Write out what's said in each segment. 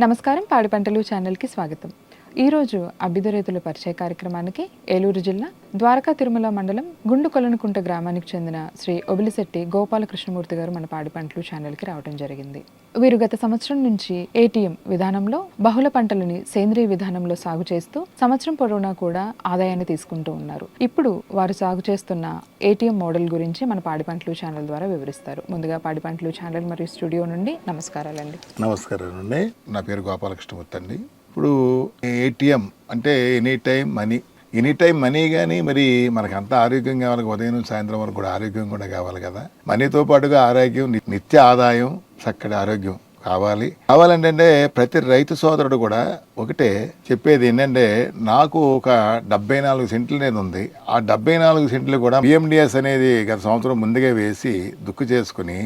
నమస్కారం పాడి పంటలు ఛానల్కి స్వాగతం. ఈరోజు అభ్యుదరేతుల పరిచయ కార్యక్రమానికి ఏలూరు జిల్లా ద్వారకా తిరుమల మండలం గుండుకొలనుకుంట గ్రామానికి చెందిన శ్రీ ఒబిలిశెట్టి గోపాలకృష్ణమూర్తి గారు మన పాడి పంటలు ఛానల్కి రావడం జరిగింది. వీరు గత సంవత్సరం నుంచి ఏటీఎం విధానంలో బహుళ పంటలని సేంద్రియ విధానంలో సాగు చేస్తూ సంవత్సరం పొడవునా కూడా ఆదాయాన్ని తీసుకుంటూ ఉన్నారు. ఇప్పుడు వారు సాగు చేస్తున్న ఏటీఎం మోడల్ గురించి మన పాడి పంటలు ఛానల్ ద్వారా వివరిస్తారు. ముందుగా పాడి పంటలు ఛానల్ మరియు స్టూడియో నుండి నమస్కారాలండి. నమస్కారం అండి నా పేరు గోపాలకృష్ణమూర్తి అండి. ఇప్పుడు ఏటీఎం అంటే any time money any time money కానీ మరి మనకు అంత ఆరోగ్యం కావాలి ఉదయం సాయంత్రం వరకు కూడా ఆరోగ్యం కూడా కావాలి కదా. మనీతో పాటుగా ఆరోగ్యం నిత్య ఆదాయం చక్కటి ఆరోగ్యం కావాలి. కావాలంటే ప్రతి రైతు సోదరుడు కూడా ఒకటే చెప్పేది ఏంటంటే నాకు ఒక డెబ్బై నాలుగు సెంట్లు అనేది ఉంది. ఆ డెబ్బై నాలుగు సెంట్లు కూడా బిఎండిఎస్ అనేది గత సంవత్సరం ముందుగా వేసి దుక్కు చేసుకుని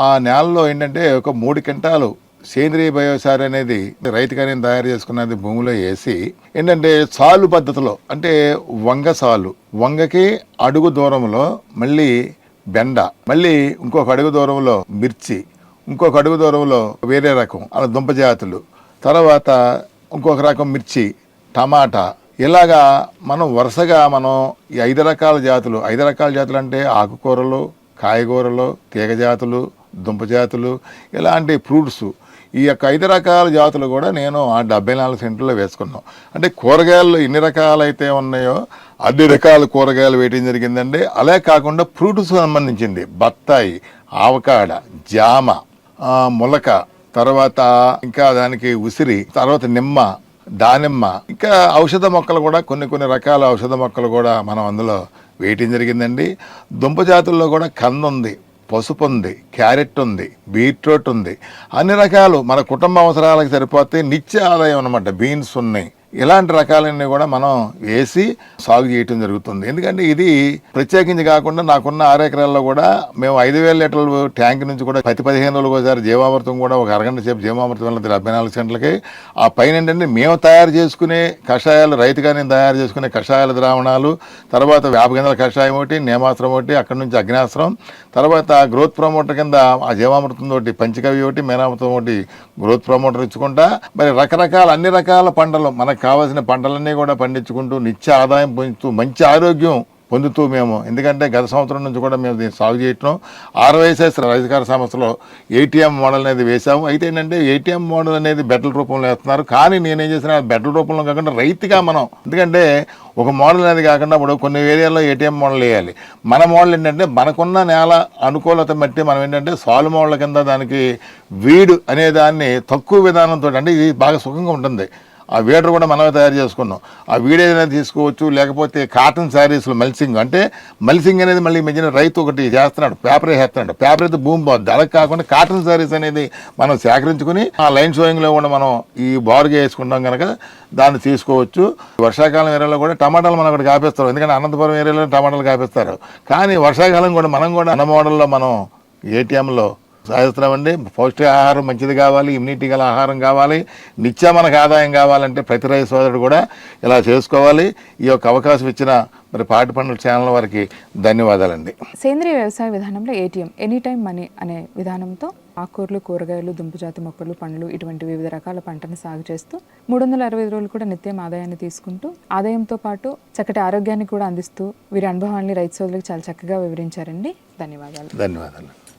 ఆ నేలలో ఏంటంటే ఒక మూడు క్వింటాలు సేంద్రియ బయోసార్ అనేది రైతు తయారు చేసుకున్నది భూమిలో వేసి ఏంటంటే సాలు పద్ధతిలో అంటే వంగ సాలు. వంగకి అడుగు దూరంలో మళ్ళీ బెండ మళ్ళీ ఇంకొక అడుగు దూరంలో మిర్చి ఇంకొక అడుగు దూరంలో వేరే రకం అలా దుంప జాతులు. తర్వాత ఇంకొక రకం మిర్చి టమాటా. ఇలాగా మనం వరుసగా మనం ఈ ఐదు రకాల జాతులు ఐదు రకాల జాతులు అంటే ఆకుకూరలు కాయగూరలు తీగ జాతులు దుంప జాతులు ఇలాంటి ఫ్రూట్స్ ఈ యొక్క ఐదు రకాల జాతులు కూడా నేను ఆ డెబ్బై నాలుగు సెంట్లో వేసుకున్నాం. అంటే కూరగాయలు ఎన్ని రకాలైతే ఉన్నాయో అన్ని రకాల కూరగాయలు వేయటం జరిగిందండి. అలా కాకుండా ఫ్రూట్స్ సంబంధించింది. బత్తాయి ఆవకాడ జామ ములక తర్వాత ఇంకా దానికి ఉసిరి తర్వాత నిమ్మ దానిమ్మ ఇంకా ఔషధ మొక్కలు కూడా కొన్ని కొన్ని రకాల ఔషధ మొక్కలు కూడా మనం అందులో వేయటం జరిగిందండి. దుంప జాతుల్లో కూడా కంద ఉంది. పసుపు ఉంది క్యారెట్ ఉంది బీట్రూట్ ఉంది. అన్ని రకాలు మన కుటుంబ అవసరాలకు సరిపోతే నిత్య ఆదాయం అనమాట బీన్స్ ఉన్నాయి. ఇలాంటి రకాలన్నీ కూడా మనం వేసి సాగు చేయటం జరుగుతుంది. ఎందుకంటే ఇది ప్రత్యేకించి కాకుండా నాకున్న ఆరు ఎకరాల్లో కూడా మేము ఐదు వేల లీటర్ల ట్యాంక్ నుంచి కూడా ప్రతి పదిహేను రోజులకు ఒకసారి జీవామృతం కూడా ఒక అరగంట సేపు జీవామృతం వెళ్ళదు డెబ్బై నాలుగు సెంట్లకి. ఆ పైన ఏంటంటే మేము తయారు చేసుకునే కషాయాలు రైతుగా నేను తయారు చేసుకునే కషాయాల ద్రావణాలు తర్వాత వేపగింజల కషాయం ఒకటి నేమాస్త్రం ఒకటి అక్కడి నుంచి అగ్నాస్త్రం తర్వాత గ్రోత్ ప్రమోటర్ కింద ఆ జీవామృతం తోటి పంచకవి ఒకటి మేనామృతం ఒకటి గ్రోత్ ప్రమోటర్ ఇచ్చుకుంటా. మరి రకరకాల అన్ని రకాల పంటలు మనకు కావాల్సిన పంటలన్నీ కూడా పండించుకుంటూ నిత్య ఆదాయం పొందుతూ మంచి ఆరోగ్యం పొందుతూ మేము. ఎందుకంటే గత సంవత్సరం నుంచి కూడా మేము దీన్ని సాగు చేయటం. ఆర్వైఎస్ఎస్ అధికార సంస్థలో ఏటీఎం మోడల్ అనేది వేసాము అయితే ఏంటంటే ఏటీఎం మోడల్ అనేది బెడ్ల రూపంలో వేస్తున్నారు. కానీ నేనేం చేసిన బెడ్ల రూపంలో కాకుండా రైతుగా మనం. ఎందుకంటే ఒక మోడల్ అనేది కాకుండా ఇప్పుడు కొన్ని ఏరియాల్లో ఏటీఎం మోడల్ వేయాలి. మన మోడల్ ఏంటంటే మనకున్న నేల అనుకూలత బట్టి మనం ఏంటంటే సాలు మోడల్ కింద దానికి వీడు అనే దాన్ని తక్కువ విధానంతో అంటే ఇది బాగా సుఖంగా ఉంటుంది. ఆ వీడర్ కూడా మనమే తయారు చేసుకున్నాం. ఆ వీడ్ ఏదైనా తీసుకోవచ్చు లేకపోతే కాటన్ శారీస్లో మల్సింగ్. అంటే మల్సింగ్ అనేది మళ్ళీ మధ్యన రైతు ఒకటి చేస్తున్నాడు పేపర్ వేస్తున్నాడు. పేపర్ అయితే భూమి బాగుంది. అలా కాకుండా కాటన్ శారీస్ అనేది మనం సేకరించుకుని ఆ లైన్ షోయింగ్లో కూడా మనం ఈ బారుగా వేసుకుంటాం కనుక దాన్ని తీసుకోవచ్చు. వర్షాకాలం ఏరియాలో కూడా టమాటాలు మనం అక్కడ కాపేస్తారు. ఎందుకంటే అనంతపురం ఏరియాలో టమాటాలు కాపేస్తారు. కానీ వర్షాకాలం కూడా మనం కూడా అన్న మోడల్లో మనం ఏటీఎంలో సాధిస్తున్నామండి పౌష్టికాహారం మంచిది కావాలి ఇమ్యూనిటీ గల ఆహారం కావాలి. నిత్య మనకు ఆదాయం కావాలంటే ప్రతి రైతు సోదరుడు కూడా ఇలా చేసుకోవాలి. ఈ యొక్క అవకాశం ఇచ్చిన మరి పాటి పండుగ ఛానల్ వారికి ధన్యవాదాలండి. సేంద్రియ వ్యవసాయ విధానంలో ఏటీఎం ఎనీ టైం మనీ అనే విధానంతో ఆకుకూరలు కూరగాయలు దుంపజాతి మొక్కలు పండ్లు ఇటువంటి వివిధ రకాల పంటను సాగు చేస్తూ మూడు వందల అరవై రోజులు కూడా నిత్యం ఆదాయాన్ని తీసుకుంటూ ఆదాయంతో పాటు చక్కటి ఆరోగ్యాన్ని కూడా అందిస్తూ వీరి అనుభవాన్ని రైతు సోదరులకు చాలా చక్కగా వివరించారండి. ధన్యవాదాలు. ధన్యవాదాలు.